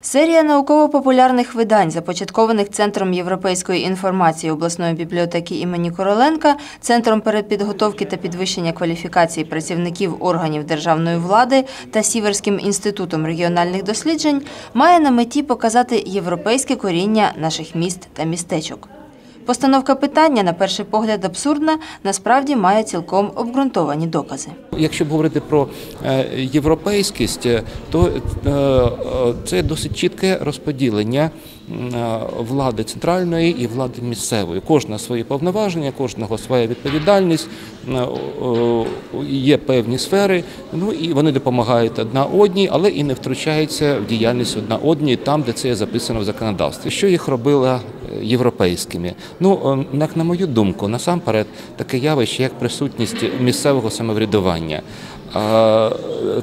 Серія науково-популярних видань, започаткованих Центром європейської інформації обласної бібліотеки імені Короленка, Центром передпідготовки та підвищення кваліфікації працівників органів державної влади та Сіверським інститутом регіональних досліджень, має на меті показати європейське коріння наших міст та містечок. Постановка питання, на перший погляд, абсурдна, насправді має цілком обґрунтовані докази. Якщо б говорити про е, європейськість, е, то е, це досить чітке розподілення влади центральної і влади місцевої. Кожна свої повноваження, кожного своя відповідальність. Є певні сфери, ну і вони допомагають одна одній, але і не втручаються в діяльність одна одній там, де це записано в законодавстві. Що їх робило е, європейськими? Ну, е, як на мою думку, насамперед таке явище, як присутність місцевого самоврядування.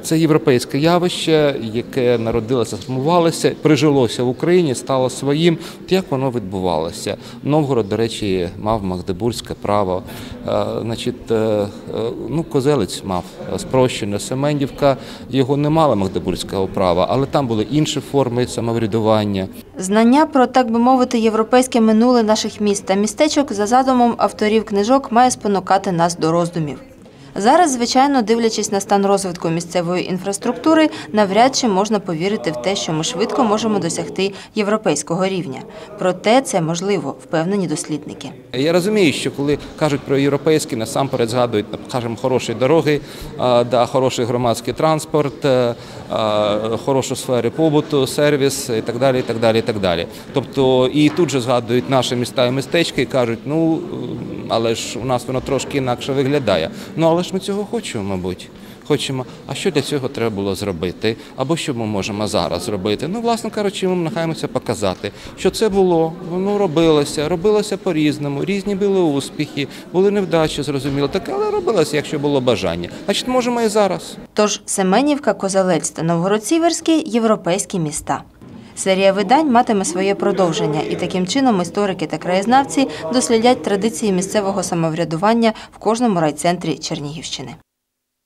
Це європейське явище, яке народилося, сформувалося, прижилося в Україні, стало своїм. Як воно відбувалося? Новгород, до речі, мав магдебурзьке право. Значить, е, е, ну, Козелець мав спрощене. Семенівка його не мала магдебурзького права, але там були інші форми самоврядування. Знання про, так би мовити, європейське минуле наших міст та містечок за задумом авторів книжок має спонукати нас до роздумів. Зараз, звичайно, дивлячись на стан розвитку місцевої інфраструктури, навряд чи можна повірити в те, що ми швидко можемо досягти європейського рівня. Проте це можливо, впевнені дослідники. Я розумію, що коли кажуть про європейські, насамперед згадують, скажімо, хороші дороги, да, хороший громадський транспорт, е, хорошу сфери побуту, сервіс і так далі. І так далі, і так далі. Тобто і тут же згадують наші міста і містечки і кажуть, ну але ж у нас воно трошки інакше виглядає. Ну але ж ми цього хочемо, мабуть. Хочемо, а що для цього треба було зробити, або що ми можемо зараз зробити. Ну, власне кажучи, ми намагаємося показати, що це було, воно робилося, робилося по-різному, різні були успіхи, були невдачі, зрозуміло, так, але робилося, якщо було бажання. Значить, можемо і зараз. Тож Семенівка, Козелець та Новгород-Сіверський – європейські міста. Серія видань матиме своє продовження, і таким чином історики та краєзнавці дослідять традиції місцевого самоврядування в кожному райцентрі Чернігівщини.